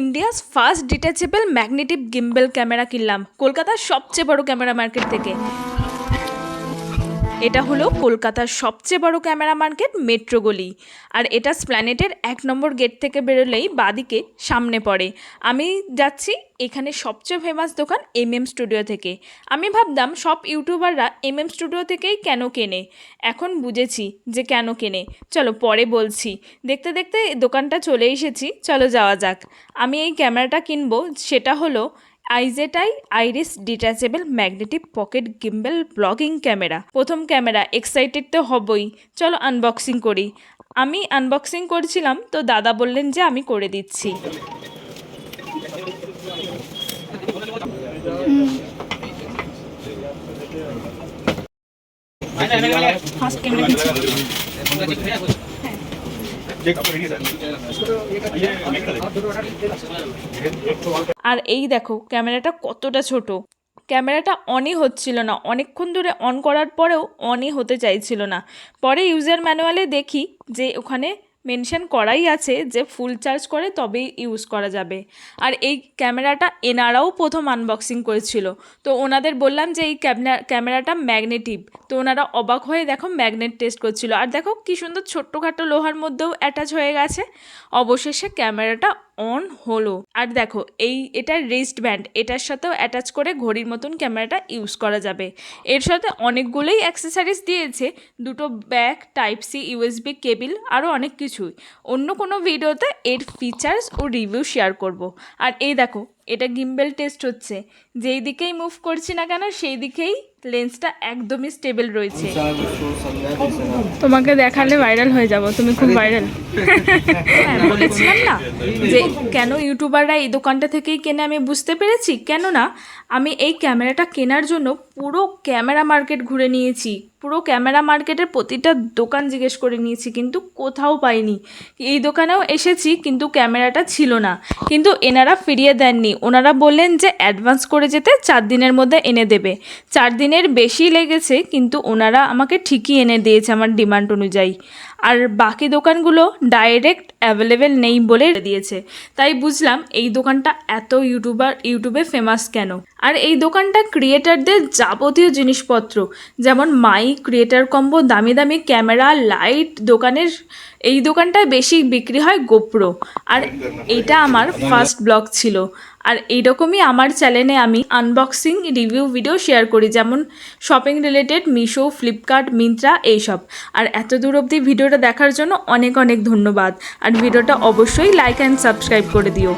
India's first detachable magnetic gimbal camera কিনলাম। কলকাতার সবচেয়ে বড় ক্যামেরা মার্কেট থেকে। এটা হলো কলকাতার সবচেয়ে বড় ক্যামেরা মার্কেট মেট্রো গলি। আর এটা স্প্ল্যানেটের এক নম্বর গেট থেকে বেরোলেই বাদিকে সামনে পড়ে। আমি যাচ্ছি এখানে সবচেয়ে ফেমাস দোকান এম এম স্টুডিও থেকে। আমি ভাবতাম সব ইউটিউবাররা এম এম স্টুডিও থেকেই কেন কেনে? এখন বুঝেছি যে কেন কেনে। চলো পরে বলছি। দেখতে দেখতে দোকানটা চলে এসেছি, চলো যাওয়া যাক। আমি এই ক্যামেরাটা কিনবো, সেটা হলো আইজেটাই Iris detachable magnetic pocket gimbal blogging camera. প্রথম ক্যামেরা এক্সাইটেড তো হবই। চলো আনবক্সিং করি। আমি আনবক্সিং করছিলাম তো দাদা বললেন যে আমি করে দিচ্ছি। ফার্স্ট ক্যামেরা আর এই দেখো, ক্যামেরাটা কতটা ছোট। ক্যামেরাটা অনই হচ্ছিল না। অনেকক্ষণ ধরে অন করার পরেও অনই হতে চাইছিল না। পরে ইউজার ম্যানুয়ালে দেখি যে ওখানে মেনশন করাই আছে যে ফুল চার্জ করে তবেই ইউজ করা যাবে। আর এই ক্যামেরাটা এনারাও প্রথম আনবক্সিং করেছিল। তো ওনাদের বললাম যে এই ক্যামেরা ক্যামেরাটা ম্যাগনেটিভ। তো ওনারা অবাক হয়ে দেখো ম্যাগনেট টেস্ট করছিল। আর দেখো কী সুন্দর ছোট্টখাটো লোহার মধ্যেও অ্যাটাচ হয়ে গেছে। অবশেষে ক্যামেরাটা অন হলো। আর দেখো, এই এটার রেস্ট ব্যান্ড, এটার সাথেও অ্যাটাচ করে ঘড়ির মতন ক্যামেরাটা ইউজ করা যাবে। এর সাথে অনেকগুলোই অ্যাক্সেসারিজ দিয়েছে, দুটো bag type C USB cable আরও অনেক কিছুই। অন্য কোনো ভিডিওতে এর ফিচার্স ও রিভিউ শেয়ার করব। আর এই দেখো এটা গিম্বেল টেস্ট হচ্ছে। যেই দিকেই মুভ করছি না কেন সেই দিকেই লেন্সটা একদমই স্টেবল রয়েছে। তোমাকে দেখালে ভাইরাল হয়ে যাব তুমি খুব ভাইরাল হ্যাঁ বলেছিলাম না যে কেন ইউটিউবাররা এই দোকানটা থেকেই কেনে আমি বুঝতে পেরেছি? কেননা আমি এই ক্যামেরাটা কেনার জন্য পুরো ক্যামেরা মার্কেট ঘুরে নিয়েছি। পুরো ক্যামেরা মার্কেটের প্রতিটা দোকান জিজ্ঞেস করে নিয়েছি, কিন্তু কোথাও পাইনি। এই দোকানেও এসেছি, কিন্তু ক্যামেরাটা ছিল না। কিন্তু এনারা ফিরিয়ে দেননি। ওনারা বললেন যে অ্যাডভান্স করে যেতে চার দিনের মধ্যে এনে দেবে। চার দিনের বেশি লেগেছে, কিন্তু ওনারা আমাকে ঠিকই এনে দিয়েছে আমার ডিমান্ড অনুযায়ী। আর বাকি দোকানগুলো ডাইরেক্ট অ্যাভেলেবেল নেই বলে দিয়েছে। তাই বুঝলাম এই দোকানটা এত ইউটিউবার, ইউটিউবে ফেমাস কেন? আর এই দোকানটা ক্রিয়েটারদের যাবতীয় জিনিসপত্র, যেমন মাই ক্রিয়েটার কম্বো দামি দামি ক্যামেরা লাইট দোকানের, এই দোকানটায় বেশি বিক্রি হয় গোপ্রো আর এটা আমার ফার্স্ট ব্লগ ছিল। আর এইরকমই আমার চ্যানেলে আমি আনবক্সিং রিভিউ ভিডিও শেয়ার করি, যেমন শপিং রিলেটেড মিশো ফ্লিপকার্ট মিন্ত্রা এইসব। আর এত দূর অবধি ভিডিওটা দেখার জন্য অনেক অনেক ধন্যবাদ। আর ভিডিওটা অবশ্যই লাইক অ্যান্ড সাবস্ক্রাইব করে দিও।